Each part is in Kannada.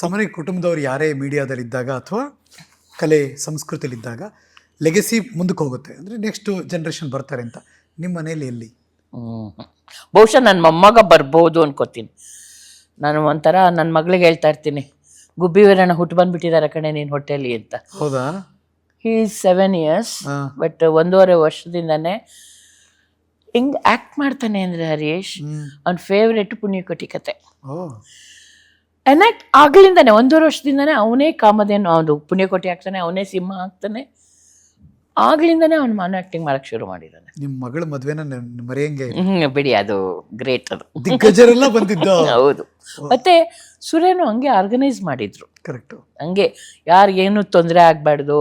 ಸಾಮಾನ್ಯ ಕುಟುಂಬದವರು ಯಾರೇ ಮೀಡಿಯಾದಲ್ಲಿದ್ದಾಗ ಅಥವಾ ಕಲೆ ಸಂಸ್ಕೃತಿಲಿದ್ದಾಗ ಲೆಗಸಿ ಮುಂದಕ್ಕೆ ಹೋಗುತ್ತೆ. ಅಂದರೆ ನೆಕ್ಸ್ಟ್ ಜನ್ರೇಷನ್ ಬರ್ತಾರೆ ಅಂತ. ನಿಮ್ಮ ಮನೇಲಿ ಎಲ್ಲಿ. ಬಹುಶಃ ನನ್ನ ಮೊಮ್ಮಗ ಬರ್ಬೋದು ಅನ್ಕೋತೀನಿ. ನಾನು ಒಂಥರ ನನ್ನ ಮಗಳಿಗೆ ಹೇಳ್ತಾ ಇರ್ತೀನಿ ಗುಬ್ಬಿ ವೀರಣ್ಣ ಹುಟ್ಟು ಬಂದ್ಬಿಟ್ಟಿದ್ದಾರೆ ಕಣೆ ನೀನು ಹೊಟ್ಟೆಲಿ ಅಂತ. ಹೌದಾ? ಹೀ ಸೆವೆನ್ ಇಯರ್ಸ್. ಬಟ್ ಒಂದೂವರೆ ವರ್ಷದಿಂದನೇ ಹಿಂಗ್ ಆಕ್ಟ್ ಮಾಡ್ತಾನೆ ಅಂದ್ರೆ ಹರೀಶ್ ಆನ್ ಅವ್ನ ಫೇವ್ರೆಟ್ ಪುಣ್ಯಕೋಟಿ ಕತೆ. ಎನಾಕ್ಟ್ ಆಗ್ಲಿಂದಾನೆ ಒಂದೂವರೆ ವರ್ಷದಿಂದಾನೆ ಅವನೇ ಕಾಮಧೇನು ಅವನು ಪುಣ್ಯಕೋಟಿ ಆಗ್ತಾನೆ ಅವನೇ ಸಿಂಹ ಆಗ್ತಾನೆ. ಆಗ್ಲಿಂದಾನೆ ಅವ್ನು ಮಾನ ಆಕ್ಟಿಂಗ್ ಮಾಡಕ್ ಶುರು ಮಾಡಿದಾನೆ. ನಿಮ್ಮ ಮಗಳ ಮದ್ವೆನ ಮರೆಯಂಗೆ. ಹ್ಮ್, ಬಿಡಿ ಅದು ಗ್ರೇಟ್ ಅದು. ದಿಗ್ಗಜರೆಲ್ಲ ಬಂದಿದ್ದ? ಹೌದು. ಮತ್ತೆ ಸುರೇನು ಹಂಗೆ ಆರ್ಗನೈಸ್ ಮಾಡಿದ್ರು. ಕರೆಕ್ಟು ಹಂಗೆ ಯಾರಿಗೇನು ತೊಂದರೆ ಆಗ್ಬಾರ್ದು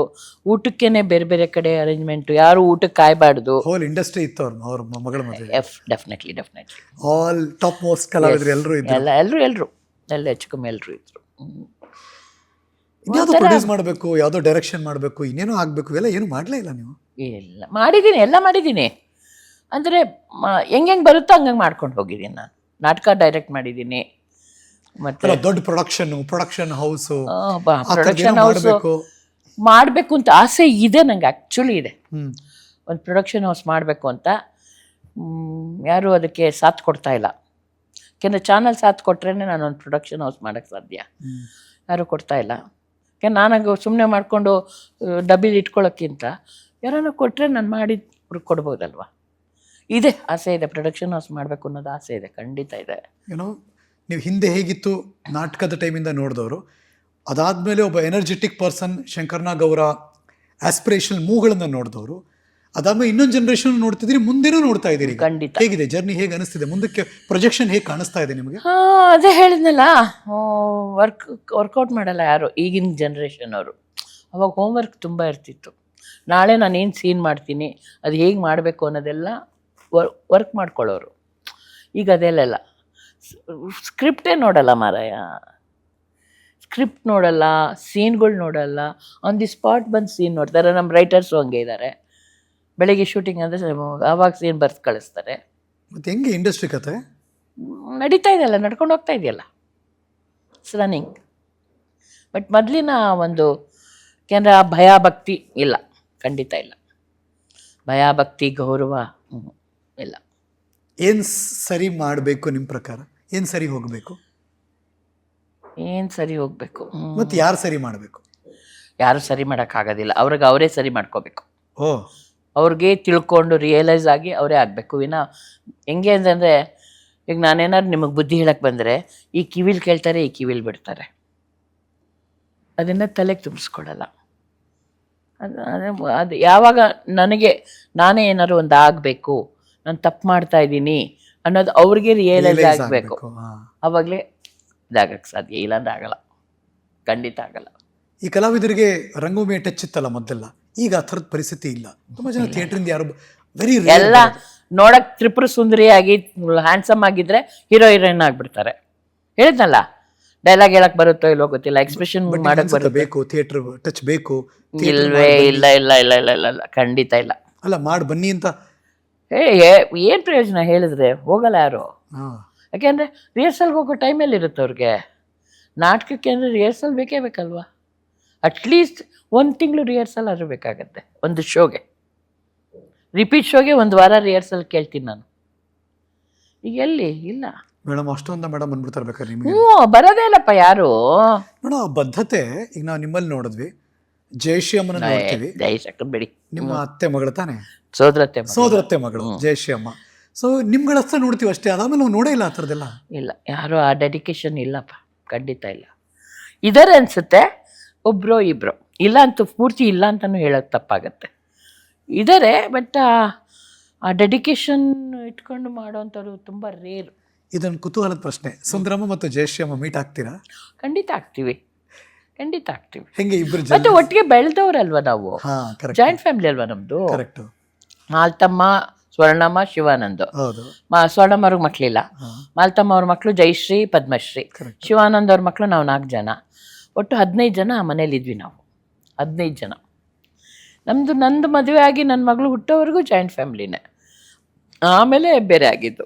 ಊಟಕ್ಕೇನೆ ಬೇರೆ ಬೇರೆ ಕಡೆ ಅರೇಂಜ್ಮೆಂಟ್ ಯಾರು ಊಟಕ್ಕೆ ಕಾಯಬಾರ್ದು. ಹೋಲ್ ಇಂಡಸ್ಟ್ರಿ ಇತ್ತು ಅವ್ರ ಅವ್ರ ಮಗಳ ಮದುವೆ F definitely definitely all top most ಕಲಾವಿದರು ಎಲ್ಲರೂ ಇದ್ರು. ಎಲ್ಲ ಎಲ್ಲರೂ ಎಲ್ಲರೂ ಎಲ್ಲ ಹೆಚ್ಚು ಕಮ್ಮಿ ಎಲ್ಲರೂ ಇದ್ರು. ಹ್ಮ್. ಇನ್ಯಾವುದೋ ಪ್ರೊಡ್ಯೂಸ್ ಮಾಡಬೇಕು ಯಾವುದೋ ಡೈರೆಕ್ಷನ್ ಮಾಡಬೇಕು ಇನ್ನೇನೋ ಆಗಬೇಕು ಇವೆಲ್ಲ ಏನು ಮಾಡಲೇ ಇಲ್ಲ ನೀವು. ಇಲ್ಲ. ಮಾಡಿದ್ದೀನಿ ಎಲ್ಲ ಮಾಡಿದ್ದೀನಿ. ಅಂದರೆ ಹೆಂಗೆ ಹೆಂಗೆ ಬರುತ್ತೋ ಹಂಗಂಗೆ ಮಾಡ್ಕೊಂಡು ಹೋಗಿದ್ದೀನಿ ನಾನು. ನಾಟಕ ಡೈರೆಕ್ಟ್ ಮಾಡಿದ್ದೀನಿ. ಮತ್ತೆ ದೊಡ್ಡ production production house production house ಮಾಡಬೇಕು. ಮಾಡಬೇಕು ಅಂತ ಆಸೆ ಇದೆ ನಂಗೆ ಆ್ಯಕ್ಚುಲಿ ಇದೆ. ಒಂದು ಪ್ರೊಡಕ್ಷನ್ ಹೌಸ್ ಮಾಡಬೇಕು ಅಂತ ಯಾರೂ ಅದಕ್ಕೆ ಸಾಥ್ ಕೊಡ್ತಾ ಇಲ್ಲ. ಯಾಕೆಂದರೆ ಚಾನಲ್ ಸಾಥ್ ಕೊಟ್ರೇ ನಾನು ಒಂದು ಪ್ರೊಡಕ್ಷನ್ ಹೌಸ್ ಮಾಡೋಕ್ಕೆ ಸಾಧ್ಯ ಯಾರು ಕೊಡ್ತಾ ಇಲ್ಲ. ಯಾಕೆ ನಾನಾಗ ಸುಮ್ಮನೆ ಮಾಡಿಕೊಂಡು ಡಬ್ಬಿಲಿ ಇಟ್ಕೊಳ್ಳೋಕ್ಕಿಂತ ಯಾರನ್ನ ಕೊಟ್ಟರೆ ನಾನು ಮಾಡಿ ಕೊಡ್ಬೋದಲ್ವ? ಇದೆ ಆಸೆ ಇದೆ ಪ್ರೊಡಕ್ಷನ್ ಹೌಸ್ ಮಾಡಬೇಕು ಅನ್ನೋದು ಆಸೆ ಇದೆ ಖಂಡಿತ ಇದೆ. ಏನೋ ನೀವು ಹಿಂದೆ ಹೇಗಿತ್ತು ನಾಟಕದ ಟೈಮಿಂದ ನೋಡಿದವರು ಅದಾದಮೇಲೆ ಒಬ್ಬ ಎನರ್ಜೆಟಿಕ್ ಪರ್ಸನ್ ಶಂಕರ್ನಾಗ್ ಅವರ ಆಸ್ಪಿರೇಷನ್ ಮೂಗಳನ್ನು ನೋಡಿದವರು ಅದಾದ್ಮೇಲೆ ಇನ್ನೊಂದು ಜನರೇಷನ್ ನೋಡ್ತಿದ್ರಿ ಮುಂದೆನೂ ನೋಡ್ತಾ ಇದ್ದೀರಿ ಖಂಡಿತ. ಹೇಗಿದೆ? ಜರ್ನಿ ಹೇಗೆ ಅನಿಸ್ತಿದೆ? ಮುಂದಕ್ಕೆ ಪ್ರೊಜೆಕ್ಷನ್ ಹೇಗೆ ಕಾಣಿಸ್ತಾ ಇದೆ ನಿಮಗೆ? ಅದೇ ಹೇಳಿದ್ನಲ್ಲ. ವರ್ಕ್ ವರ್ಕೌಟ್ ಮಾಡಲ್ಲ ಯಾರು ಈಗಿನ ಜನ್ರೇಷನ್ ಅವರು. ಅವಾಗ ಹೋಮ್ವರ್ಕ್ ತುಂಬ ಇರ್ತಿತ್ತು. ನಾಳೆ ನಾನು ಏನು ಸೀನ್ ಮಾಡ್ತೀನಿ ಅದು ಹೇಗೆ ಮಾಡಬೇಕು ಅನ್ನೋದೆಲ್ಲ ವರ್ಕ್ ಮಾಡ್ಕೊಳ್ಳೋರು. ಈಗ ಅದೆಲ್ಲ ಸ್ಕ್ರಿಪ್ಟೇ ನೋಡಲ್ಲ ಮಾರಾಯ. ಸ್ಕ್ರಿಪ್ಟ್ ನೋಡಲ್ಲ ಸೀನ್ಗಳು ನೋಡಲ್ಲ. ಆನ್ ದಿ ಸ್ಪಾಟ್ ಬಂದು ಸೀನ್ ನೋಡ್ತಾರೆ. ನಮ್ಮ ರೈಟರ್ಸು ಹಂಗೆ ಇದ್ದಾರೆ ಬೆಳಗ್ಗೆ ಶೂಟಿಂಗ್ ಅಂದರೆ ಆವಾಗ ಸೀನ್ ಬರ್ದು ಕಳಿಸ್ತಾರೆ? ಮತ್ತೆ ಹೆಂಗೆ ಇಂಡಸ್ಟ್ರಿ ಕತೆ? ನಡೀತಾ ಇದೆಯಲ್ಲ ನಡ್ಕೊಂಡು ಹೋಗ್ತಾ ಇದೆಯಲ್ಲ. ಇಟ್ಸ್ ರನ್ನಿಂಗ್ ಬಟ್ ಮೊದಲಿನ ಒಂದು ಏಕೆಂದರೆ ಆ ಭಯ ಭಕ್ತಿ ಇಲ್ಲ. ಖಂಡಿತ ಇಲ್ಲ. ಭಯ ಭಕ್ತಿ ಗೌರವ ಇಲ್ಲ. ಏನು ಸರಿ ಮಾಡಬೇಕು ನಿಮ್ಮ ಪ್ರಕಾರ? ಏನು ಸರಿ ಹೋಗಬೇಕು? ಏನು ಸರಿ ಹೋಗಬೇಕು? ಮತ್ತು ಯಾರು ಸರಿ ಮಾಡಬೇಕು? ಯಾರು ಸರಿ ಮಾಡೋಕ್ಕಾಗೋದಿಲ್ಲ. ಅವ್ರಿಗೆ ಅವರೇ ಸರಿ ಮಾಡ್ಕೋಬೇಕು. ಓ. ಅವ್ರಿಗೆ ತಿಳ್ಕೊಂಡು ರಿಯಲೈಸ್ ಆಗಿ ಅವರೇ ಆಗಬೇಕು. ವಿನ ಹೆಂಗೆ ಅಂತಂದರೆ ಈಗ ನಾನೇನಾದ್ರು ನಿಮಗೆ ಬುದ್ಧಿ ಹೇಳಕ್ಕೆ ಬಂದರೆ ಈ ಕಿವಿಲ್ ಕೇಳ್ತಾರೆ ಈ ಕಿವಿಲ್ ಬಿಡ್ತಾರೆ. ಅದನ್ನು ತಲೆಗೆ ತುಂಬಿಸ್ಕೊಡಲ್ಲ. ಅದು ಅದು- ಅದು ಯಾವಾಗ ನನಗೆ ನಾನೇ ಏನಾದ್ರು ಒಂದು ಆಗಬೇಕು ನಾನು ತಪ್ಪು ಮಾಡ್ತಾ ಇದ್ದೀನಿ ಅನ್ನೋದು ಅವ್ರಿಗೆ ರಿಯಲೈಸ್ ಆಗಬೇಕು. ಆವಾಗಲೇ ಇದಾಗಕ್ಕೆ ಸಾಧ್ಯ ಇಲ್ಲಾಂದ್ರೆ ಆಗಲ್ಲ. ಖಂಡಿತ ಆಗಲ್ಲ. ಈ ಕಲಾವಿದರಿಗೆ ರಂಗಭೂಮಿ ಟಚ್ ಇತ್ತಲ್ಲ ಮೊದಲೆಲ್ಲ? ಈಗ ಆ ಥರದ ಪರಿಸ್ಥಿತಿ ಇಲ್ಲ. ತುಂಬಾ ಜನ ಥಿಯೇಟ್ರಿಂದ ಯಾರು ವೆರಿ ಎಲ್ಲ ನೋಡಕ್ ತ್ರಿಪುರ ಸುಂದರಿಯಾಗಿ ಹ್ಯಾಂಡ್ಸಮ್ ಆಗಿದ್ರೆ ಹೀರೋ ಹೀರೋಯಿನ್ ಆಗ್ಬಿಡ್ತಾರೆ. ಹೇಳಿದ್ನಲ್ಲ? ಡೈಲಾಗ್ ಹೇಳಕ್ ಬರುತ್ತೋ ಇಲ್ಲೋ ಗೊತ್ತಿಲ್ಲ ಎಕ್ಸ್ಪ್ರೆಷನ್ ಮಾಡಕ್ ಬರುತ್ತೆ. ಬೇಕು ಥಿಯೇಟರ್ ಟಚ್ ಬೇಕು ಇಲ್ವೇ ಇಲ್ಲ ಇಲ್ಲ ಇಲ್ಲ ಇಲ್ಲ ಇಲ್ಲ ಇಲ್ಲ ಖಂಡಿತ ಇಲ್ಲ. ಅಲ್ಲ ಮಾಡಿ ಬನ್ನಿ ಅಂತ. ಏ ಏನ್ ಪ್ರಯೋಜನ ಹೇಳಿದ್ರೆ? ಹೋಗಲ್ಲ ಯಾರು. ಯಾಕೆಂದ್ರೆ ರಿಹರ್ಸಲ್ಗೆ ಹೋಗೋ ಟೈಮಲ್ಲಿ ಇರುತ್ತೆ ಅವ್ರಿಗೆ? ನಾಟಕಕ್ಕೆ ಅಂದರೆ ರಿಹರ್ಸಲ್ ಬೇಕೇ ಬೇಕಲ್ವಾ? ಅಟ್ಲೀಸ್ಟ್ ಒಂದು ತಿಂಗಳು ರಿಹರ್ಸಲ್ ಆದರೂ ಬೇಕಾಗತ್ತೆ ಒಂದು ಶೋಗೆ. ರಿಪೀಟ್ ಶೋಗೆ ಒಂದು ವಾರ ರಿಹರ್ಸಲ್ ಕೇಳ್ತೀನಿ ನಾನು. ಈಗ ಎಲ್ಲಿ? ಇಲ್ಲ. ಮೇಡಮ್ ಅಷ್ಟೊಂದು ಮೇಡಮ್ ಬಂದ್ಬಿಡ್ತಾರೆ ಬೇಕಾದ್ರೆ ನಿಮಗೆ? ಹ್ಞೂ ಬರೋದೇ ಇಲ್ಲಪ್ಪ ಯಾರು? ಮೇಡಮ್ ಆ ಬದ್ಧತೆ ಈಗ ನಾವು ನಿಮ್ಮಲ್ಲಿ ನೋಡಿದ್ವಿ. ಜಯಶ್ರೀ ಅಮ್ಮನ ನೋಡ್ತೀವಿ. ಶಕ್ರ ಬಿಡಿ. ನಿಮ್ಮ ಅತ್ತೆ ಮಗಳು ತಾನೆ? ಸೋದರತ್ತೆ ಮಗಳು. ಸೋದರತ್ತೆ ಮಗಳು ಜಯಶ್ರೀ ಅಮ್ಮ. ಸೊ ನಿಮ್ಗಳ ಹತ್ರ ನೋಡ್ತೀವಿ ಅಷ್ಟೇ ಅದಾದ್ಮೇಲೆ ನಾವು ನೋಡೇ ಇಲ್ಲ ಆ ಥರದ್ದೆಲ್ಲ. ಇಲ್ಲ ಯಾರು ಆ ಡೆಡಿಕೇಶನ್ ಇಲ್ಲಪ್ಪ ಖಂಡಿತ ಇಲ್ಲ. ಇದಾರೆ ಅನ್ಸುತ್ತೆ ಒಬ್ರೋ ಇಬ್ಬರು ಇಲ್ಲ ಅಂತ ಪೂರ್ತಿ ಇಲ್ಲ ಅಂತಲೂ ಹೇಳೋದು ತಪ್ಪಾಗತ್ತೆ. ಇದ್ದಾರೆ ಬಟ್ ಆ ಡೆಡಿಕೇಶನ್ ಇಟ್ಕೊಂಡು ಮಾಡೋವಂಥವ್ರು ತುಂಬ ರೇರು ಇದೊಂದು ಕುತೂಹಲದ ಪ್ರಶ್ನೆ. ಸುಂದರಮ್ಮ ಮತ್ತು ಜಯಶ್ರೀಮ್ಮ ಮೀಟ್ ಆಗ್ತೀರಾ? ಖಂಡಿತ ಆಗ್ತೀವಿ. ಖಂಡಿತ ಆಗ್ತೀವಿ. ಹೆಂಗೆ ಇಬ್ಬರು ಮತ್ತೆ ಒಟ್ಟಿಗೆ ಬೆಳೆದವ್ರಲ್ವ ನಾವು? ಜಾಯಿಂಟ್ ಫ್ಯಾಮಿಲಿ ಅಲ್ವಾ ನಮ್ಮದು ಕರೆಕ್ಟ್ ಮಾಲ್ತಮ್ಮ ಸ್ವರ್ಣಮ್ಮ ಶಿವಾನಂದ್. ಹೌದು. ಮಾ ಸ್ವರ್ಣಮ್ಮ ಅವ್ರಿಗೆ ಮಕ್ಕಳಿಲ್ಲ ಮಾಲ್ತಮ್ಮ ಅವ್ರ ಮಕ್ಕಳು ಜಯಶ್ರೀ ಪದ್ಮಶ್ರೀ. ಶಿವಾನಂದ್ ಅವ್ರ ಮಕ್ಕಳು ನಾವು ನಾಲ್ಕು ಜನ. ಒಟ್ಟು ಹದಿನೈದು ಜನ ಆ ಮನೇಲಿ ಇದ್ವಿ ನಾವು. ಹದಿನೈದು ಜನ. ನಮ್ಮದು ನಂದು ಮದುವೆ ಆಗಿ ನನ್ನ ಮಗಳು ಹುಟ್ಟೋವರೆಗೂ ಜಾಯಿಂಟ್ ಫ್ಯಾಮಿಲಿನೇ ಆಮೇಲೆ ಬೇರೆ ಆಗಿದ್ದು.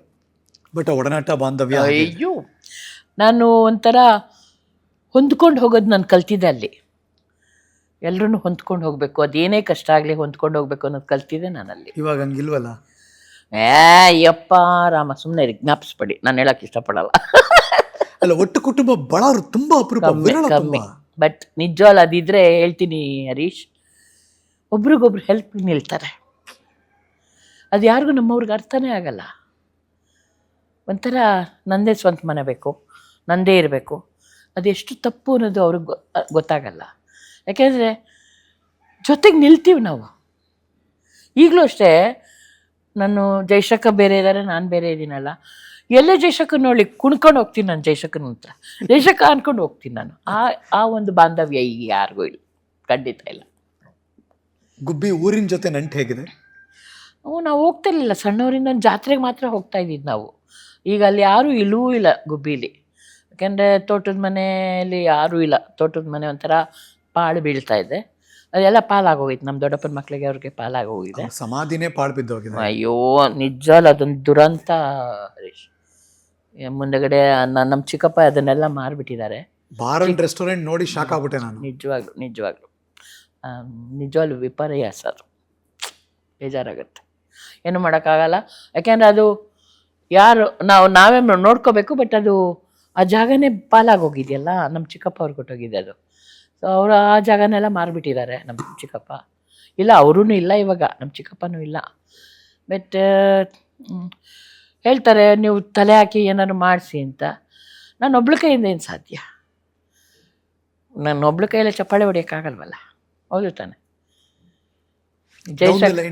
ಬಟ್ ಒಡನಾಟ ಬಾಂಧವ್ಯ ಅಯ್ಯೋ! ನಾನು ಒಂಥರ ಹೊಂದ್ಕೊಂಡು ಹೋಗೋದು ನಾನು ಕಲ್ತಿದ್ದೆ ಅಲ್ಲಿ. ಎಲ್ಲರೂ ಹೊಂದ್ಕೊಂಡು ಹೋಗಬೇಕು. ಅದೇನೇ ಕಷ್ಟ ಆಗಲಿ ಹೊಂದ್ಕೊಂಡು ಹೋಗಬೇಕು ಅನ್ನೋದು ಕಲ್ತಿದ್ದೆ ನಾನು ಅಲ್ಲಿ. ಇವಾಗ ಹಂಗಿಲ್ವಲ್ಲ? ಏ ಯಪ್ಪ ರಾಮ ಸುಮ್ಮನೆ ಜ್ಞಾಪಿಸ್ಬೇಡಿ. ನಾನು ಹೇಳೋಕೆ ಇಷ್ಟಪಡಲ್ಲ. ಅಲ್ಲ ಒಟ್ಟು ಕುಟುಂಬ ಬಹಳ ತುಂಬಾ ಅಪರೂಪ ಕಮ್ಮಿ ವಿರಳ ಕಮ್ಮಿ. ತುಂಬಾ. ಬಟ್ ನಿಜವಲ್ಲ ಅದಿದ್ರೆ ಹೇಳ್ತೀನಿ ಹರೀಶ್ ಒಬ್ರಿಗೊಬ್ರು ಹೆಲ್ಪ್ ನಿಲ್ತಾರೆ. ಅದು ಯಾರಿಗೂ ನಮ್ಮವ್ರಿಗೆ ಅರ್ಥನೇ ಆಗಲ್ಲ. ಒಂಥರ ನಂದೇ ಸ್ವಂತ ಮನೆ ಬೇಕು ನಂದೇ ಇರಬೇಕು. ಅದೆಷ್ಟು ತಪ್ಪು ಅನ್ನೋದು ಅವ್ರಿಗೆ ಗೊ- ಗೊತ್ತಾಗಲ್ಲ. ಯಾಕೆಂದರೆ ಜೊತೆಗೆ ನಿಲ್ತೀವಿ ನಾವು. ಈಗಲೂ ಅಷ್ಟೇ ನಾನು ಜೈಶಕ್ಕ ಬೇರೆ ಇದ್ದಾರೆ ನಾನು ಬೇರೆ ಇದ್ದೀನಲ್ಲ. ಎಲ್ಲೇ ಜೈಶಕನ್ ನೋಡಿ ಕುಣ್ಕೊಂಡು ಹೋಗ್ತೀನಿ ನಾನು ಜೈಶಕನ ಹತ್ರ? ಜೈಶಕ ಅನ್ಕೊಂಡು ಹೋಗ್ತೀನಿ ನಾನು. ಆ ಆ ಒಂದು ಬಾಂಧವ್ಯ ಈಗ ಯಾರಿಗೂ ಇಲ್ಲ. ಖಂಡಿತ ಇಲ್ಲ. ಗುಬ್ಬಿ ಊರಿನ ಜೊತೆ ನಂಟು ಹೇಗಿದೆ? ಅವು ನಾವು ಹೋಗ್ತಿರ್ಲಿಲ್ಲ ಸಣ್ಣವರಿಂದ ಜಾತ್ರೆಗೆ ಮಾತ್ರ ಹೋಗ್ತಾ ಇದ್ದಿದ್ದು ನಾವು. ಈಗ ಅಲ್ಲಿ ಯಾರೂ ಇಲ್ಲವೂ ಇಲ್ಲ ಗುಬ್ಬಿಲಿ. ಯಾಕೆಂದರೆ ತೋಟದ ಮನೆಯಲ್ಲಿ ಯಾರೂ ಇಲ್ಲ. ತೋಟದ ಮನೆ ಒಂಥರ ಪಾಳು ಬೀಳ್ತಾ ಇದೆ. ಅದೆಲ್ಲ ಪಾಲಾಗೋಗಿತ್ತು ನಮ್ಮ ದೊಡ್ಡಪ್ಪನ ಮಕ್ಕಳಿಗೆ ಅವ್ರಿಗೆ ಪಾಲಾಗೋಗಿದೆ ಸಮಾಧಿನೇ ಪಾಳು ಬಿದ್ದೋಗಿದೆ. ಅಯ್ಯೋ ನಿಜವಲ್ಲ ಅದೊಂದು ದುರಂತ ಹರೀಶ್. ಮುಂದಗಡೆ ನಮ್ಮ ಚಿಕ್ಕಪ್ಪ ಅದನ್ನೆಲ್ಲ ಮಾರಿಬಿಟ್ಟಿದ್ದಾರೆ. ಬಾರ್ ಅಂಡ್ ರೆಸ್ಟೋರೆಂಟ್ ನೋಡಿ ಶಾಕ್ ಆಗ್ಬಿಟ್ಟೆ ನಾನು. ನಿಜವಾಗ್ಲು ನಿಜವಾಗ್ಲು. ನಿಜವಾಗ್ಲು ವಿಪರ್ಯಾಸ ಅದು ಬೇಜಾರಾಗುತ್ತೆ. ಏನು ಮಾಡೋಕ್ಕಾಗಲ್ಲ. ಯಾಕೆಂದರೆ ಅದು ಯಾರು ನಾವು ನಾವೇ ನೋಡ್ಕೋಬೇಕು ಬಟ್ ಅದು ಆ ಜಾಗನೇ ಪಾಲಾಗೋಗಿದೆಯಲ್ಲ ನಮ್ಮ ಚಿಕ್ಕಪ್ಪ ಅವ್ರು ಕೊಟ್ಟೋಗಿದೆ ಅದು. ಸೊ ಅವರು ಆ ಜಾಗನೆಲ್ಲ ಮಾರಿಬಿಟ್ಟಿದ್ದಾರೆ ನಮ್ಮ ಚಿಕ್ಕಪ್ಪ. ಇಲ್ಲ ಅವರೂ ಇಲ್ಲ ಇವಾಗ ನಮ್ಮ ಚಿಕ್ಕಪ್ಪನೂ ಇಲ್ಲ. ಬಟ್ ಹೇಳ್ತಾರೆ ನೀವು ತಲೆ ಹಾಕಿ ಏನಾದ್ರು ಮಾಡಿಸಿ ಅಂತ. ನಾನು ಒಬ್ಳ ಕೈಯಿಂದ ಏನು ಸಾಧ್ಯ? ನಾನು ಒಬ್ಳ ಕೈಯಲ್ಲಿ ಚಪ್ಪಾಳೆ ಹೊಡಿಯೋಕ್ಕಾಗಲ್ವಲ್ಲ? ಹೌದು ತಾನೆ.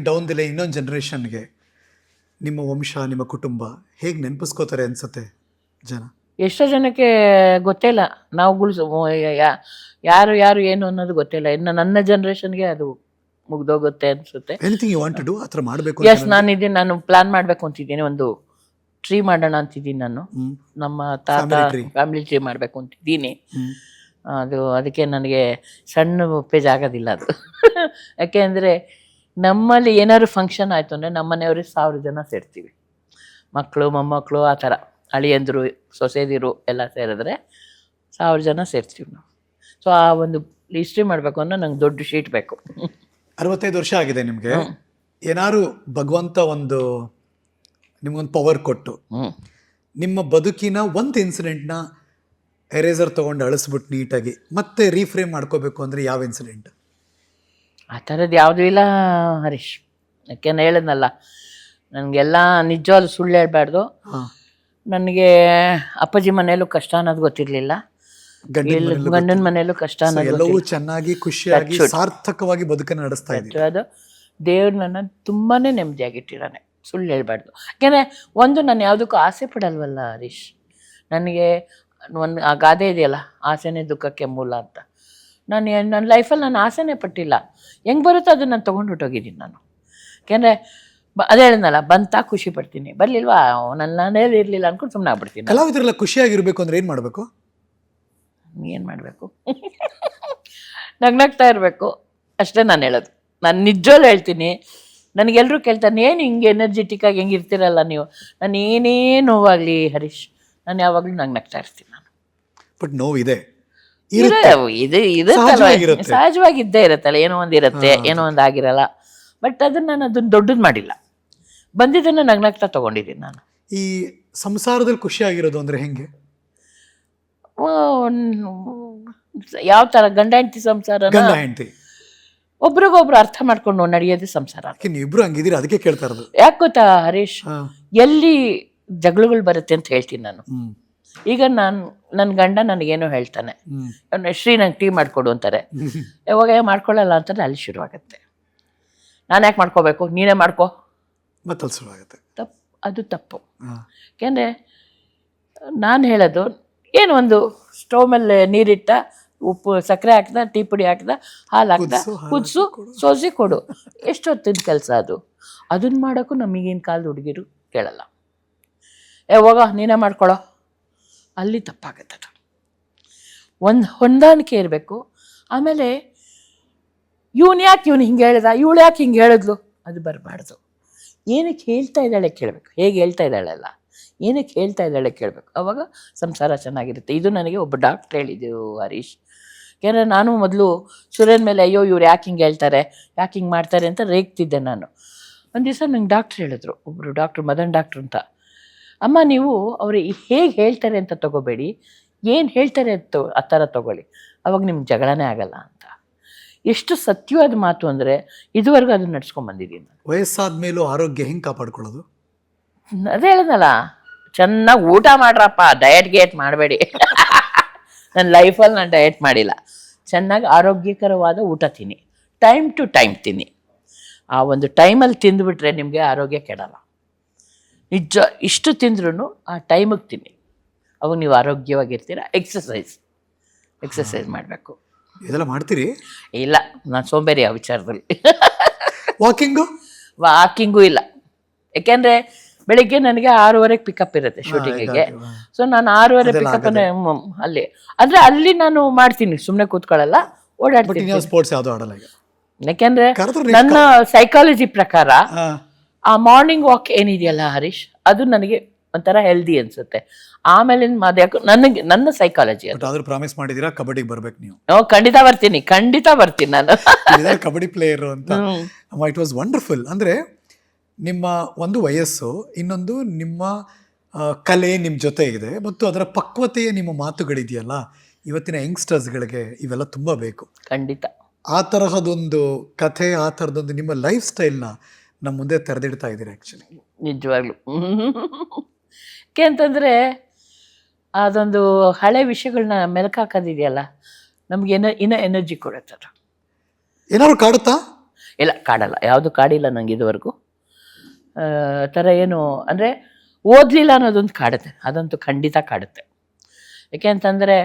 ಡೌನ್ ದಿ ಲೈನ್ ಇನ್ನೊಂದು ಜನ್ರೇಷನ್ಗೆ ನಿಮ್ಮ ವಂಶ ನಿಮ್ಮ ಕುಟುಂಬ ಹೇಗೆ ನೆನಪಿಸ್ಕೋತಾರೆ ಅನ್ಸುತ್ತೆ ಜನ? ಎಷ್ಟೋ ಜನಕ್ಕೆ ಗೊತ್ತೇ ಗೊತ್ತಿಲ್ಲ ನಾವು ಯಾರು ಯಾರು ಏನು ಅನ್ನೋದು ಗೊತ್ತಿಲ್ಲ ಇನ್ನು ನನ್ನ ಜನ್ರೇಷನ್ಗೆ ಅದು ಮುಗ್ದೋಗುತ್ತೆ ಅನಿಸುತ್ತೆ. Anything you want to do ಆ ಥರ ಮಾಡಬೇಕು ಎಸ್ ನಾನು ಇದೀನಿ ನಾನು ಪ್ಲಾನ್ ಮಾಡಬೇಕು ಅಂತಿದ್ದೀನಿ ಒಂದು ಟ್ರೀ ಮಾಡೋಣ ಅಂತಿದ್ದೀನಿ ನಾನು. ನಮ್ಮ ತಾತ ಫ್ಯಾಮಿಲಿ ಟ್ರೀ ಮಾಡಬೇಕು ಅಂತಿದ್ದೀನಿ. ಅದು ಅದಕ್ಕೆ ನನಗೆ ಸಣ್ಣ ಪೇಜ್ ಆಗೋದಿಲ್ಲ ಅದು. ಯಾಕೆಂದರೆ ನಮ್ಮಲ್ಲಿ ಏನಾದ್ರು ಫಂಕ್ಷನ್ ಆಯಿತು ಅಂದರೆ ನಮ್ಮ ಮನೆಯವ್ರಿಗೆ ಸಾವಿರ ಜನ ಸೇರ್ತೀವಿ. ಮಕ್ಕಳು ಮೊಮ್ಮಕ್ಕಳು ಆ ಥರ. ಅಳಿಯಂದರು ಸೊಸೆದಿರು ಎಲ್ಲ ಸೇರಿದ್ರೆ ಸಾವಿರ ಜನ ಸೇರ್ತೀವಿ ನಾವು. ಸೊ ಆ ಒಂದು ಹಿಸ್ಟ್ರಿ ಮಾಡಬೇಕು ಅಂದ್ರೆ ನಂಗೆ ದೊಡ್ಡ ಶೀಟ್ ಬೇಕು. ಅರವತ್ತೈದು ವರ್ಷ ಆಗಿದೆ ನಿಮಗೆ. ಏನಾದ್ರು ಭಗವಂತ ಒಂದು ನಿಮ್ಗೊಂದು ಪವರ್ ಕೊಟ್ಟು. ನಿಮ್ಮ ಬದುಕಿನ ಒಂದು ಇನ್ಸಿಡೆಂಟ್ನ ಎರೇಸರ್ ತೊಗೊಂಡು ಅಳಿಸ್ಬಿಟ್ಟು ನೀಟಾಗಿ ಮತ್ತೆ ರೀಫ್ರೇಮ್ ಮಾಡ್ಕೋಬೇಕು ಅಂದರೆ ಯಾವ ಇನ್ಸಿಡೆಂಟ್ ಆ ಥರದ್ದು ಯಾವುದೂ ಇಲ್ಲ ಹರೀಶ್. ಯಾಕೆಂದ್ರೆ ಹೇಳಿದ್ನಲ್ಲ ನನಗೆಲ್ಲ ನಿಜವಾಗ್ಲೂ ಸುಳ್ಳು ಹೇಳ್ಬಾರ್ದು ನನಗೆ ಅಪ್ಪಾಜಿ ಮನೆಯಲ್ಲೂ ಕಷ್ಟ ಅನ್ನೋದು ಗೊತ್ತಿರಲಿಲ್ಲ. ಗಂಡನ ಮನೆಯಲ್ಲೂ ಕಷ್ಟ ಅನ್ನೋದು ಎಲ್ಲವೂ ಚೆನ್ನಾಗಿ ಖುಷಿಯಾಗಿ ಸಾರ್ಥಕವಾಗಿ ಬದುಕನ್ನು ನಡೆಸ್ತಾ ಇತ್ತು ಅದು ದೇವ್ರು ನನ್ನ ತುಂಬಾ ನೆಮ್ಮದಿಯಾಗಿಟ್ಟಿದ್ದಾನೆ ಸುಳ್ಳು ಹೇಳ್ಬಾರ್ದು. ಯಾಕೆಂದರೆ ಒಂದು ನಾನು ಯಾವುದಕ್ಕೂ ಆಸೆ ಪಡಲ್ವಲ್ಲ ಹರೀಶ್? ನನಗೆ ಒಂದು ಆ ಗಾದೆ ಇದೆಯಲ್ಲ ಆಸೆನೇ ದುಃಖಕ್ಕೆ ಮೂಲ ಅಂತ. ನಾನು ನನ್ನ ಲೈಫಲ್ಲಿ ನಾನು ಆಸೆನೇ ಪಟ್ಟಿಲ್ಲ. ಹೆಂಗೆ ಬರುತ್ತೋ ಅದನ್ನು ನಾನು ತೊಗೊಂಡು ಹೊಟ್ಟೋಗಿದ್ದೀನಿ ನಾನು. ಯಾಕೆಂದರೆ ಬ ಅದೇ ಹೇಳಿದ್ನಲ್ಲ ಬಂತಾ ಖುಷಿ ಪಡ್ತೀನಿ. ಬರಲಿಲ್ವಾ? ನನ್ನ ನಾನೇ ಇರಲಿಲ್ಲ ಅಂದ್ಕೊಂಡು ಸುಮ್ಮನೆ ಆಗ್ಬಿಡ್ತೀನಿ. ಕಲಾವಿದರೆಲ್ಲ ಖುಷಿಯಾಗಿರಬೇಕು ಅಂದ್ರೆ ಏನು ಮಾಡಬೇಕು? ಏನು ಮಾಡಬೇಕು? ನಗ್ನಗ್ತಾ ಇರಬೇಕು. ಅಷ್ಟೇ ನಾನು ಹೇಳೋದು. ನಾನು ನಿಜವಲ್ಲೂ ಹೇಳ್ತೀನಿ ನನಗೆಲ್ಲರೂ ಕೇಳ್ತಾನೆ ಏನು ಹಿಂಗೆ ಎನರ್ಜೆಟಿಕ್ ಆಗಿ ಹೆಂಗೆ ಇರ್ತೀರಲ್ಲ ನೀವು? ನಾನು ಏನೇ ನೋವಾಗಲಿ ಹರೀಶ್ ನಾನು ಯಾವಾಗಲೂ ನಗ್ನಗ್ತಾ ಇರ್ತೀನಿ ನಾನು. ಬಟ್ ನೋವಿದೆ. ಇದೆ, ಇದು ಇರುತ್ತಲ್ವ? ಸಹಜವಾಗಿರುತ್ತೆ. ಸಹಜವಾಗಿ ಇದ್ದೇ ಇರುತ್ತಲ್ಲ ಏನೋ ಒಂದು ಇರುತ್ತೆ ಏನೋ ಒಂದು ಆಗಿರಲ್ಲ. ಬಟ್ ಅದನ್ನ ನಾನು ಅದನ್ನ ದೊಡ್ಡದು ಮಾಡಿಲ್ಲ. ಬಂದಿದ್ದನ್ನು ನಗ್ನಗ್ತಾ ತೊಗೊಂಡಿದ್ದೀನಿ ನಾನು. ಈ ಸಂಸಾರದಲ್ಲಿ ಖುಷಿಯಾಗಿರೋದು ಅಂದ್ರೆ ಹೆಂಗೆ? ಯಾವ ಥರ ಗಂಡ ಹೆಂಡತಿ ಸಂಸಾರ ಗಂಡ ಹೆಂಡತಿ. ಒಬ್ರಿಗೊಬ್ರು ಅರ್ಥ ಮಾಡ್ಕೊಂಡು ನಡೆಯೋದು ಸಂಸಾರ ನೀವಿಬ್ರು ಹಂಗಿದ್ದೀರಿ? ಅದಕ್ಕೆ ಕೇಳ್ತಾ ಇರೋದು. ಯಾಕೆ ಗೊತ್ತಾ ಹರೀಶ್? ಎಲ್ಲಿ ಜಗಳಗಳು ಬರುತ್ತೆ ಅಂತ ಹೇಳ್ತೀನಿ ನಾನು. ಈಗ ನಾನು ನನ್ನ ಗಂಡ ನನಗೇನೋ ಹೇಳ್ತಾನೆ. ಶ್ರೀ ನಂಗೆ ಟೀ ಮಾಡಿಕೊಡು ಅಂತಾರೆ. ಯಾವಾಗ ಮಾಡ್ಕೊಳ್ಳಲ್ಲ ಅಂತಂದ್ರೆ ಅಲ್ಲಿ ಶುರುವಾಗುತ್ತೆ. ನಾನು ಯಾಕೆ ಮಾಡ್ಕೋಬೇಕು? ನೀನೇ ಮಾಡ್ಕೋ. ಮತ್ತೆ ಶುರುವಾಗುತ್ತೆ. ತಪ್ಪು ಅದು ತಪ್ಪು. ಯಾಕೆಂದ್ರೆ ಯಾಕೆಂದರೆ ನಾನು ಹೇಳೋದು ಏನು ಒಂದು ಸ್ಟವ್ ಮೇಲೆ ನೀರಿಟ್ಟ ಉಪ್ಪು ಸಕ್ಕರೆ ಹಾಕ್ದ ಟೀ ಪುಡಿ ಹಾಕ್ದ ಹಾಲು ಹಾಕ್ದ ಕುದ್ಸು, ಸೋಸಿ ಕೊಡು. ಎಷ್ಟು ಹೊತ್ತಿನ ಕೆಲಸ ಅದು? ಅದನ್ನ ಮಾಡೋಕ್ಕೂ ನಮಗೇನು ಕಾಲದ ಹುಡುಗಿರು ಕೇಳಲ್ಲ. ಏ ಹೋಗ ನೀನೇ ಮಾಡ್ಕೊಳೋ. ಅಲ್ಲಿ ತಪ್ಪಾಗತ್ತದ. ಒಂದು ಹೊಂದಾಣಿಕೆ ಇರಬೇಕು. ಆಮೇಲೆ ಇವನು ಯಾಕೆ ಇವನು ಹಿಂಗೆ ಹೇಳ್ದ? ಇವಳು ಯಾಕೆ ಹಿಂಗೆ ಹೇಳಿದ್ಲು? ಅದು ಬರಬಾರ್ದು. ಏನಕ್ಕೆ ಹೇಳ್ತಾ ಇದ್ದಾಳೆ ಕೇಳಬೇಕು. ಹೇಗೆ ಹೇಳ್ತಾ ಇದ್ದಾಳಲ್ಲ ಏನಕ್ಕೆ ಹೇಳ್ತಾ ಇದ್ದಾಳೆ ಕೇಳಬೇಕು. ಅವಾಗ ಸಂಸಾರ ಚೆನ್ನಾಗಿರುತ್ತೆ. ಇದು ನನಗೆ ಒಬ್ಬ ಡಾಕ್ಟ್ರ್ ಹೇಳಿದ್ದು ಹರೀಶ್. ಯಾಕಂದರೆ ನಾನು ಮೊದಲು ಸುರೇನ್ ಮೇಲೆ ಅಯ್ಯೋ ಇವ್ರು ಯಾಕೆ ಹಿಂಗೆ ಹೇಳ್ತಾರೆ ಯಾಕೆ ಹಿಂಗೆ ಮಾಡ್ತಾರೆ ಅಂತ ರೇಗ್ತಿದ್ದೆ ನಾನು. ಒಂದು ದಿವಸ ನಂಗೆ ಡಾಕ್ಟ್ರ್ ಹೇಳಿದ್ರು ಒಬ್ಬರು ಡಾಕ್ಟ್ರು ಮದನ್ ಡಾಕ್ಟ್ರು ಅಂತ. ಅಮ್ಮ ನೀವು ಅವರು ಹೇಗೆ ಹೇಳ್ತಾರೆ ಅಂತ ತಗೋಬೇಡಿ ಏನು ಹೇಳ್ತಾರೆ ಅಂತ ಆ ಥರ ತಗೊಳ್ಳಿ ಅವಾಗ ನಿಮ್ಗೆ ಜಗಳನೇ ಆಗಲ್ಲ ಅಂತ. ಎಷ್ಟು ಸತ್ಯವಾದ ಮಾತು ಅಂದರೆ ಇದುವರೆಗೂ ಅದನ್ನ ನಡ್ಸ್ಕೊಂಬಂದಿದ್ದೀನಿ ನಾನು. ವಯಸ್ಸಾದ ಮೇಲೂ ಆರೋಗ್ಯ ಹೆಂಗೆ ಕಾಪಾಡ್ಕೊಳ್ಳೋದು? ಅದೇ ಹೇಳಿದ್ನಲ್ಲ ಚೆನ್ನಾಗಿ ಊಟ ಮಾಡ್ರಪ್ಪ ಡಯಟ್ ಗೇಟ್ ಮಾಡಬೇಡಿ. ನನ್ನ ಲೈಫಲ್ಲಿ ನಾನು ಡಯಟ್ ಮಾಡಿಲ್ಲ. ಚೆನ್ನಾಗಿ ಆರೋಗ್ಯಕರವಾದ ಊಟ ತಿನ್ನಿ. ಟೈಮ್ ಟು ಟೈಮ್ ತಿನ್ನಿ. ಆ ಒಂದು ಟೈಮಲ್ಲಿ ತಿಂದುಬಿಟ್ರೆ ನಿಮಗೆ ಆರೋಗ್ಯ ಕೆಡಲ್ಲ. ನಿಜ ಇಷ್ಟು ತಿಂದ್ರೂ ಆ ಟೈಮಿಗೆ ತಿನ್ನಿ. ಅವಾಗ ನೀವು ಆರೋಗ್ಯವಾಗಿರ್ತೀರ ಎಕ್ಸಸೈಸ್ ಎಕ್ಸಸೈಸ್ ಮಾಡಬೇಕು. ಇದೆಲ್ಲ ಮಾಡ್ತೀರಿ? ಇಲ್ಲ ನಾನು ಸೋಂಬೇರಿ ಆ ವಿಚಾರದಲ್ಲಿ ವಾಕಿಂಗು ವಾಕಿಂಗು ಇಲ್ಲ. ಯಾಕೆಂದರೆ ಬೆಳಿಗ್ಗೆ ನನಗೆ ಆರೂವರೆಗೆ ಪಿಕಪ್ ಇರುತ್ತೆ ಶೂಟಿಂಗಿಗೆ ಸೊ ನಾನು ಆರೂವರೆ ಪಿಕಪ್ ಅಲ್ಲಿ. ಅಂದ್ರೆ ಅಲ್ಲಿ ನಾನು ಮಾಡ್ತೀನಿ ಸುಮ್ಮನೆ ಕೂತ್ಕೊಳ್ಳಲ್ಲ ಓಡಾಡ್ತೀನಿ ಇನ್ಯಾವ ಸ್ಪೋರ್ಟ್ಸ್ ಯಾವುದು ಆಡಲ್ಲ ಈಗ? ಯಾಕೆಂದ್ರೆ ನನ್ನ ಸೈಕಾಲಜಿ ಪ್ರಕಾರ ಆ ಮಾರ್ನಿಂಗ್ ವಾಕ್ ಏನಿದೆಯಲ್ಲ ಹರೀಶ್ ಅದು ನನಗೆ ಒಂಥರ ಹೆಲ್ದಿ ಅನ್ಸುತ್ತೆ. ಆಮೇಲೆ ಯಾಕೆ ನನಗೆ ನನ್ನ ಸೈಕಾಲಜಿ ಪ್ರಾಮಿಸ್ ಮಾಡಿದೀರಾ ಕಬಡ್ಡಿಗೆ ಬರ್ಬೇಕು ನೀವು? ಓ, ಖಂಡಿತ ಬರ್ತೀನಿ ಖಂಡಿತ ಬರ್ತೀನಿ ನಾನು. ಕಬಡ್ಡಿ ಪ್ಲೇಯರ್ ಅಂತ. ಇಟ್ ವಾಸ್ ವಂಡರ್ಫುಲ್ ಅಂದ್ರೆ ನಿಮ್ಮ ಒಂದು ವಯಸ್ಸು ಇನ್ನೊಂದು ನಿಮ್ಮ ಕಲೆ ನಿಮ್ಮ ಜೊತೆ ಇದೆ ಮತ್ತು ಅದರ ಪಕ್ವತೆಯ ನಿಮ್ಮ ಮಾತುಗಳಿದೆಯಲ್ಲ ಇವತ್ತಿನ ಯಂಗ್ಸ್ಟರ್ಸ್ಗಳಿಗೆ ಇವೆಲ್ಲ ತುಂಬ ಬೇಕು. ಖಂಡಿತ. ಆ ತರಹದೊಂದು ಕಥೆ ಆ ಥರದೊಂದು ನಿಮ್ಮ ಲೈಫ್ ಸ್ಟೈಲ್ನ ನಮ್ಮ ಮುಂದೆ ತೆರೆದಿಡ್ತಾ ಇದ್ದೀರಿ ಆ್ಯಕ್ಚುಲಿ ನಿಜವಾಗ್ಲು. ಯಾಕೆ ಅಂತಂದರೆ ಅದೊಂದು ಹಳೆ ವಿಷಯಗಳನ್ನ ಮೆಲುಕಾಕೋದಿದೆಯಲ್ಲ ನಮ್ಗೆ ಏನೋ ಇನ್ನೂ ಎನರ್ಜಿ ಕೊಡುತ್ತೆ ಅದು. ಏನಾದ್ರು ಕಾಡುತ್ತಾ? ಇಲ್ಲ ಕಾಡಲ್ಲ. ಯಾವುದು ಕಾಡಿಲ್ಲ ನಂಗೆ ಇದುವರೆಗೂ. ಥರ ಏನು ಅಂದರೆ ಓದಲಿಲ್ಲ ಅನ್ನೋದೊಂದು ಕಾಡುತ್ತೆ. ಅದಂತೂ ಖಂಡಿತ ಕಾಡುತ್ತೆ. ಯಾಕೆ ಅಂತಂದರೆ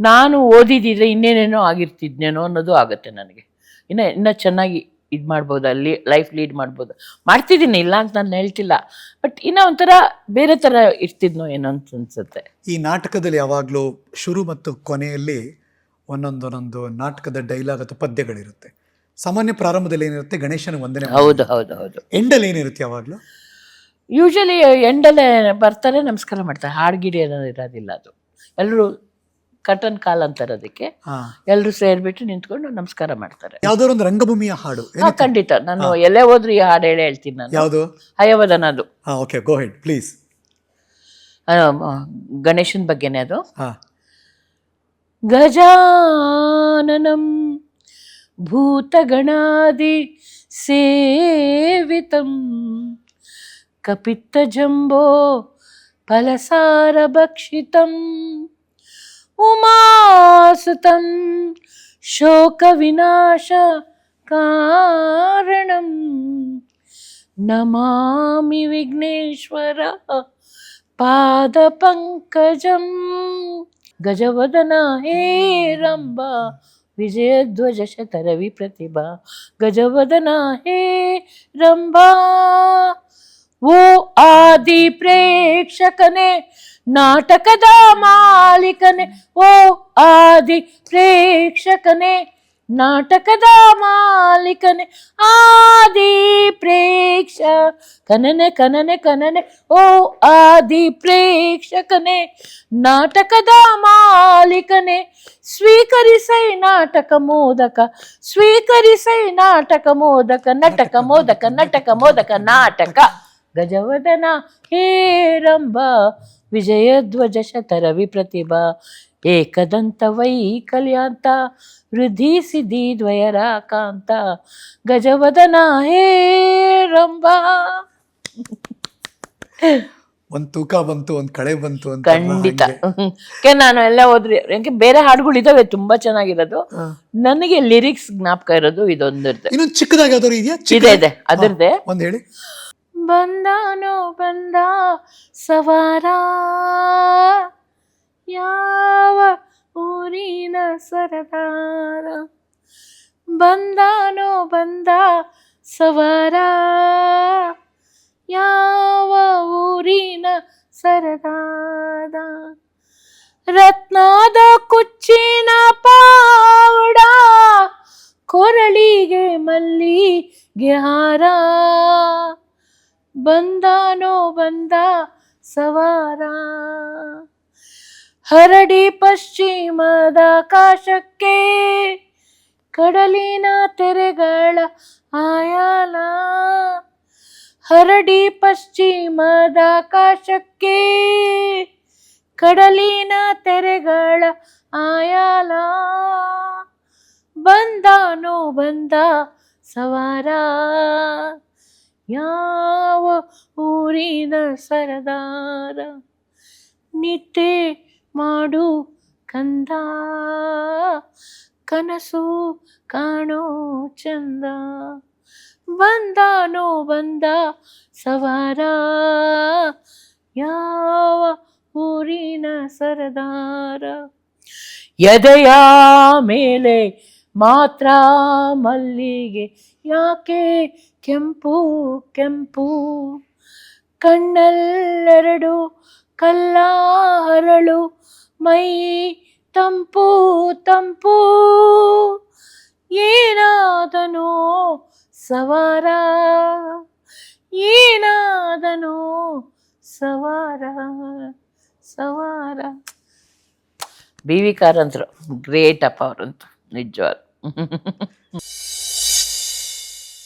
ನಾನು ಓದಿದ್ದಿದ್ರೆ ಇನ್ನೇನೇನೋ ಆಗಿರ್ತಿದ್ನೇನೋ ಅನ್ನೋದು ಆಗುತ್ತೆ ನನಗೆ. ಇನ್ನು, ಇನ್ನೂ ಚೆನ್ನಾಗಿ ಇದು ಮಾಡ್ಬೋದು, ಅಲ್ಲಿ ಲೈಫ್ ಲೀಡ್ ಮಾಡ್ಬೋದು. ಮಾಡ್ತಿದ್ದೀನಿ, ಇಲ್ಲ ಅಂತ ನಾನು ಹೇಳ್ತಿಲ್ಲ. ಬಟ್ ಇನ್ನೂ ಒಂಥರ ಬೇರೆ ಥರ ಇರ್ತಿದ್ನೋ ಏನೋ ಅಂತ ಅನ್ಸುತ್ತೆ. ಈ ನಾಟಕದಲ್ಲಿ ಯಾವಾಗಲೂ ಶುರು ಮತ್ತು ಕೊನೆಯಲ್ಲಿ ಒಂದೊಂದೊಂದೊಂದು ನಾಟಕದ ಡೈಲಾಗ್ ಅಥವಾ ಪದ್ಯಗಳಿರುತ್ತೆ. ಸಾಮಾನ್ಯ ಪ್ರಾರಂಭದಲ್ಲಿ ಏನಿರುತ್ತೆ? ಗಣೇಶನ ವಂದನೆ ಹೌದು ಹೌದು ಹೌದು. ಎಂಡಲ್ಲಿ ಏನಿರುತ್ತೆ ಯಾವಾಗಲೂ? ಯೂಶಲಿ ಎಂಡಲ್ಲೇ ಬರ್ತಾರೆ ನಮಸ್ಕಾರ ಮಾಡ್ತಾರೆ. ಹಾಡ್ಗಿಡಿ ಅನ್ನೋದು ಇರೋದಿಲ್ಲ ಅದು. ಎಲ್ಲರೂ ಕಟನ್ ಕಾಲ್ ಅಂತಾರೆ ಅದಕ್ಕೆ ಹಾಂ. ಎಲ್ಲರೂ ಸೇರಿಬಿಟ್ಟು ನಿಂತ್ಕೊಂಡು ನಮಸ್ಕಾರ ಮಾಡ್ತಾರೆ. ಯಾವ್ದಾದ್ರು ಒಂದು ರಂಗಭೂಮಿಯ ಹಾಡು ಹಾ, ಖಂಡಿತ. ನಾನು ಎಲ್ಲೇ ಹೋದ್ರು ಈ ಹಾಡು ಹೇಳಿ ಹೇಳ್ತೀನಿ ನಾನು. ಯಾವುದು? ಹಯವದನ ಅದು. ಓಕೆ ಗೋ ಹೆಡ್ ಪ್ಲೀಸ್ ಗಣೇಶನ ಬಗ್ಗೆನೇ ಅದು. ಹಾ. ಗಜಾನನಂ भूतगणादि सेवितं कपित्तजम्बो फलसारभक्षितम् उमासुतं शोकविनाशकारणं नमामि विघ्नेश्वर पादपङ्कजं गजवदना हे रम्बा ರಂಬ ವಿಜಯಧ್ವಜ ಶತರವಿ ಪ್ರತಿಭಾ ಗಜವದನ ಹೇ ರಂಬಾ ಓ ಆದಿ ಪ್ರೇಕ್ಷಕನೇ ನಾಟಕದ ಮಾಲೀಕನೇ ಓ ಆದಿ ಪ್ರೇಕ್ಷಕನೇ ನಾಟಕದ ಮಾಲೀಕನೆ, ಆದಿ ಪ್ರೇಕ್ಷ ಕನನೆ ಕನನೆ ಕನನೆ, ಓ ಆದಿ ಪ್ರೇಕ್ಷಕನೆ, ನಾಟಕದ ಮಾಲೀಕನೆ, ಸ್ವೀಕರಿಸೈ ನಾಟಕ ಮೋದಕ, ಸ್ವೀಕರಿಸೈ ನಾಟಕ ಮೋದಕ, ನಟಕ ಮೋದಕ ನಟಕ ಮೋದಕ, ನಾಟಕ, ಗಜವದನ ಹೇರಂಬ, ವಿಜಯಧ್ವಜ ಶತರವಿ ಪ್ರತಿಭಾ ಏಕದಂತ ವೈಕಲ್ಯಾಂತ ವೃದ್ಧಿ ಸಿದ್ಧಿ ದ್ವಯರಾಕಾಂತ ಗಜವದನ ಹೇರಂಬ ಒಂದು ತೂಕ ಬಂತು ಒಂದು ಕಳೆ ಬಂತು ಅಂತ ಖಂಡಿತ. ಕೆ ನಾನು ಎಲ್ಲ ಹೋದ್ರಿ ಯಾಕೆ ಬೇರೆ ಹಾಡುಗಳು ಇದಾವೆ ತುಂಬಾ ಚೆನ್ನಾಗಿರೋದು. ನನಗೆ ಲಿರಿಕ್ಸ್ ಜ್ಞಾಪಕ ಇರೋದು ಇದೊಂದಿರುತ್ತೆ ಇನ್ನೊಂದು ಚಿಕ್ಕದಾಗಿ ಯಾವ್ದಾದ್ರು ಇದೆಯಾ? ಇದೆ ಇದೆ. ಅದರದ್ದೇ. ಒಂದು ಹೇಳಿ. ಬಂದಾನೋ ಬಂದ ಸವಾರ. ಯಾವ ಊರಿನ ಸರದಾರ? ಬಂದಾನೋ ಬಂದ ಸವಾರ. ಯಾವ ಊರಿನ ಸರದಾರ? ರತ್ನದ ಕುಚ್ಚಿನ ಪಾವಡ ಕೊರಳಿಗೆ ಮಲ್ಲಿ ಹಾರ. ಬಂದಾನೋ ಬಂದ ಸವಾರ. ಹರಡಿ ಪಶ್ಚಿಮದ ಆಕಾಶಕ್ಕೆ ಕಡಲಿನ ತೆರೆಗಳ ಆಯಾಲ. ಹರಡಿ ಪಶ್ಚಿಮದ ಆಕಾಶಕ್ಕೆ ಕಡಲಿನ ತೆರೆಗಳ ಆಯಾಲ. ಬಂದಾನೋ ಬಂದ ಸವಾರ. ಯಾವ ಊರಿನ ಸರದಾರ? ನಿದ್ದೆ ಮಾಡು ಕಂದ. ಕನಸು ಕಾಣೋ ಚಂದ. ಬಂದಾನೋ ಬಂದ ಸವಾರ. ಯಾವ ಊರಿನ ಸರದಾರ. ಎದೆಯ ಮೇಲೆ ಮಾತ್ರ ಮಲ್ಲಿಗೆ. ಯಾಕೆ ಕೆಂಪು ಕೆಂಪು. ಕಣ್ಣಲ್ಲೆರಡು ಕಲ್ಲ ಹರಳು ಮೈ ತಂಪು ತಂಪು ಏನಾದನೋ ಸವಾರ ಏನಾದನೋ ಸವಾರ ಸವಾರ ಬಿ ವಿ ಕಾರಂತರು ಗ್ರೇಟ್ ಅಪ್ಪ ಅವರಂತೂ ನಿಜವಾದ